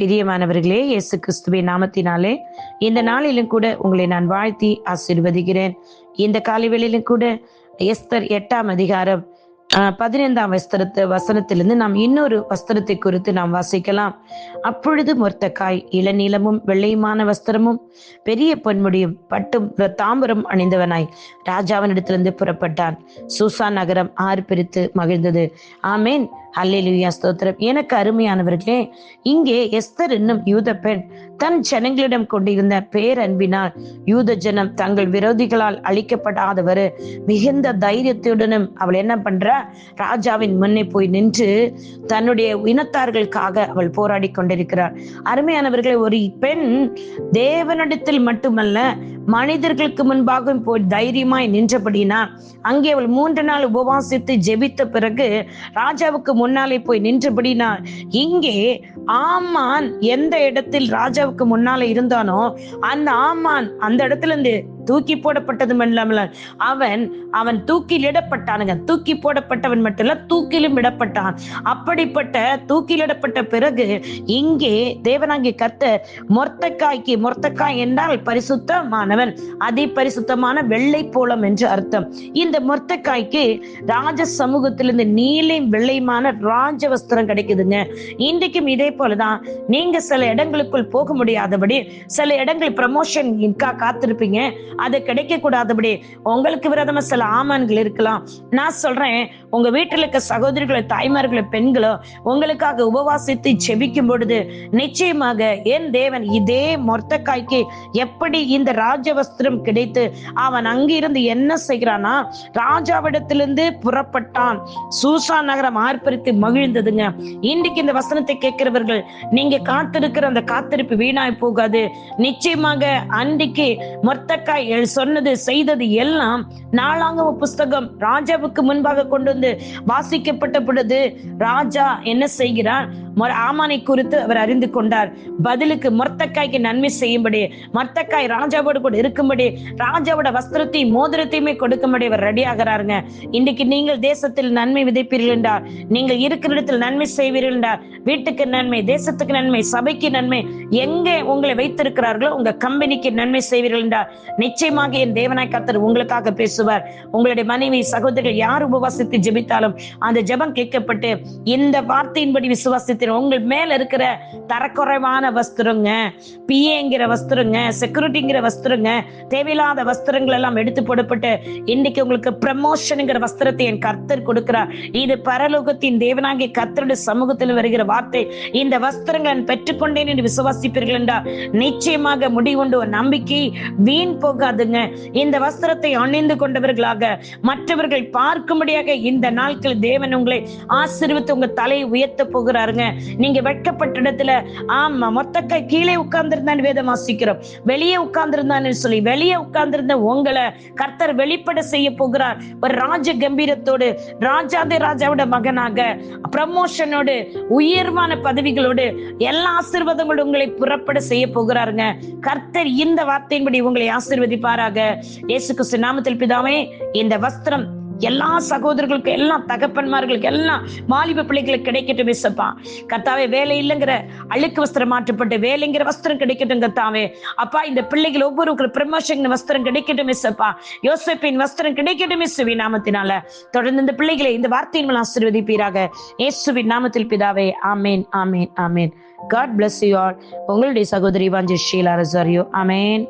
பிரியமானவர்களே இயேசு கிறிஸ்துவின் நாமத்தினாலே இந்த நாளிலும் கூட உங்களை நான் வாழ்த்தி ஆசிர்வதிக்கிறேன். இந்த காலைவேளையிலும் கூட எஸ்தர் எட்டாம் அதிகாரம் பதினைந்தாம் வஸ்திரத்து வசனத்திலிருந்து நாம் இன்னொரு வஸ்திரத்தை குறித்து நாம் வாசிக்கலாம். அப்பொழுது மொர்த்தக்காய் இளநீளமும் வெள்ளையுமான வஸ்திரமும் பெரிய பொன்முடியும் பட்டும் தாம்பரம் அணிந்தவனாய் ராஜாவினிடத்திலிருந்து புறப்பட்டான். சூசான் நகரம் ஆறு பிரித்து மகிழ்ந்தது. ஆமேன். அல்லேலுயா ஸ்தோத்திரம். எனக்கு அருமையானவர்களே இங்கே எஸ்தர் என்னும் யூத பெண் தன் ஜனங்களிடம் கொண்டிருந்த பேரன்பினால் யூத ஜனம் தங்கள் விரோதிகளால் அழிக்கப்படாதவர் மிகுந்த தைரியத்துடனும் அவள் என்ன பண்றா? ராஜாவின் முன்னே போய் நின்று தன்னுடைய இனத்தார்களுக்காக அவள் போராடி கொண்டிருக்கிறார் அருமையானவர்களே ஒரு பெண் தேவனிடத்தில் மட்டுமல்ல மனிதர்களுக்கு முன்பாகவும் போய் தைரியமாய் நின்றபடினா அங்கே அவள் மூன்று நாள் உபவாசித்து ஜெபித்த பிறகு ராஜாவுக்கு முன்னாலே போய் நின்றபடினா இங்கே ஆமான் எந்த இடத்தில் ராஜாவுக்கு முன்னாலே இருந்தானோ அந்த ஆமான் அந்த இடத்துல இருந்து தூக்கி போடப்பட்டதும் இல்லாமல் அவன் அவன் தூக்கில் இடப்பட்டானுங்க. தூக்கி போடப்பட்டவன் மட்டும் இல்ல தூக்கிலும் இடப்பட்டான். அப்படிப்பட்ட தூக்கிலிடப்பட்ட பிறகு இங்கே தேவனாங்கி கர்த்தர் மொர்த்தக்காய்க்கு மொர்த்தக்காய் என்றால் பரிசுத்தமானவன். அதி பரிசுத்தமான வெள்ளை போலம் என்று அர்த்தம். இந்த மொர்த்தக்காய்க்கு ராஜ சமூகத்திலிருந்து நீலையும் வெள்ளையுமான ராஜ வஸ்திரம் கிடைக்குதுங்க. இன்றைக்கும் இதே போலதான் நீங்க சில இடங்களுக்குள் போக முடியாதபடி சில இடங்கள் ப்ரமோஷன் காத்திருப்பீங்க. அது கிடைக்க கூடாதபடி உங்களுக்கு விரதமா சில ஆமான்கள் இருக்கலாம். நான் சொல்றேன் உங்க வீட்டில் இருக்க சகோதரிகளோ தாய்மார்களோ பெண்களோ உங்களுக்காக உபவாசித்து செபிக்கும் பொழுது நிச்சயமாக என் தேவன் இதே மொர்த்தக்காய்க்கு எப்படி இந்த ராஜ வஸ்திரம் கிடைத்து அவன் அங்கிருந்து என்ன செய்கிறானா? ராஜாவிடத்திலிருந்து புறப்பட்டான். சூசா நகரம் ஆர்ப்பரித்து மகிழ்ந்ததுங்க. இன்றைக்கு இந்த வசனத்தை கேட்கிறவர்கள் நீங்க காத்திருக்கிற அந்த காத்திருப்பு வீணாய் போகாது. நிச்சயமாக அன்றைக்கு மொர்த்தக்காய் சொன்னது செய்தது எல்லாம் நாளாங்க புஸ்தகம் ராஜாவுக்கு முன்பாக கொண்டு வாசிக்கப்பட்ட பொழுது ராஜா என்ன செய்கிறார்? ஆமானை குறித்து அவர் அறிந்து கொண்டார். பதிலுக்கு மொர்த்தக்காய்க்கு நன்மை செய்யும்படி மொர்த்தக்காய் ராஜாவோடு கூட இருக்கும்படி ராஜாவோட வஸ்திரத்தையும் மோதிரத்தையுமே கொடுக்கும்படி அவர் ரெடி ஆகிறாருங்க. இன்னைக்கு நீங்கள் தேசத்தில் நன்மை விதைப்பீர்கள் என்றார். நீங்கள் இருக்கிற இடத்தில் நன்மை செய்வீர்கள் என்றார். வீட்டுக்கு நன்மை தேசத்துக்கு நன்மை சபைக்கு நன்மை எங்கே உங்களை வைத்திருக்கிறார்களோ உங்க கம்பெனிக்கு நன்மை செய்வீர்கள் என்றார். நிச்சயமாக என் தேவனாய் கத்தர் உங்களுக்காக பேசுவார். உங்களுடைய மனைவி சகோதரிகள் யார் உபவாசித்து ஜெபித்தாலும் அந்த ஜெபம் கேட்கப்பட்டு இந்த வார்த்தையின்படி விசுவாசித்து உங்கள் மேல இருக்கிற தரக்குறைவான வஸ்திரங்க பிஏங்கிற வஸ்திரங்க செக்யூரிட்டிங்கிற வஸ்திரங்க தேவையில்லாத வஸ்திரங்கள் எல்லாம் எடுத்து போடப்பட்டு இன்னைக்கு உங்களுக்கு ப்ரமோஷனுங்கிற வஸ்திரத்தை என் கர்த்தர் கொடுக்கிறார். இது பரலோகத்தின் தேவனாகிய கர்த்தருடைய சமூகத்தில் வருகிற வார்த்தை. இந்த வஸ்திரங்கள் நான் பெற்றுக்கொண்டேன் என்று விசுவாசிப்பீர்கள் என்றால் நிச்சயமாக முடிவுண்டு ஒரு நம்பிக்கை வீண் போகாதுங்க. இந்த வஸ்திரத்தை அணிந்து கொண்டவர்களாக மற்றவர்கள் பார்க்கும்படியாக இந்த நாட்கள் தேவன் உங்களை ஆசீர்வித்து உங்க தலையை உயர்த்த போகிறாருங்க. நீங்க வெட்கப்பட்ட இடத்துல ஆமா மொத்தக்க கீழே உட்கார்ந்திருந்தான்னு வேதம் வாசிக்கிறோம். வெளியே உட்கார்ந்திருந்தான்னு சொல்லி வெளியே உட்கார்ந்திருந்த உங்களை கர்த்தர் வெளிப்பட செய்ய போகிறார். ஒரு ராஜ கம்பீரத்தோடு ராஜாதி ராஜாவோட மகனாக ப்ரமோஷனோடு உயர்வான பதவிகளோடு எல்லா ஆசீர்வாதங்களோடு உங்களை புறப்பட செய்ய போகிறாருங்க. கர்த்தர் இந்த வார்த்தையின்படி உங்களை ஆசீர்வதிப்பாராக. இயேசு கிறிஸ்து நாமத்தில் பிதாவே இந்த வஸ்திரம் எல்லா சகோதரர்களுக்கும் எல்லா தகப்பன்மார்களுக்கு எல்லாம் வாலிப பிள்ளைகளுக்கு கிடைக்கட்டும் இசப்பா கத்தாவே வேலை இல்லைங்கிற அழுக்கு வஸ்திரம் மாற்றப்பட்டு வேலைங்கிற வஸ்திரம் கிடைக்கட்டும் கத்தாவே அப்பா இந்த பிள்ளைகள் ஒவ்வொருவருக்கும் பிரமோஷன் வஸ்திரம் கிடைக்கட்டும் இசப்பா யோசப்பின் வஸ்திரம் கிடைக்கட்டும் மிஸ்ஸுவி நாமத்தினால. தொடர்ந்து இந்த பிள்ளைகளை இந்த வார்த்தையின் மூலம் ஆசீர்வதிப்பீராக. இயேசுவின் நாமத்தில் பிதாவே ஆமேன் ஆமேன் ஆமேன். காட் பிளஸ் யூ ஆல் உங்களுடைய சகோதரி வாஞ்சி ஷீலா ரசாரியோ ஆமேன்.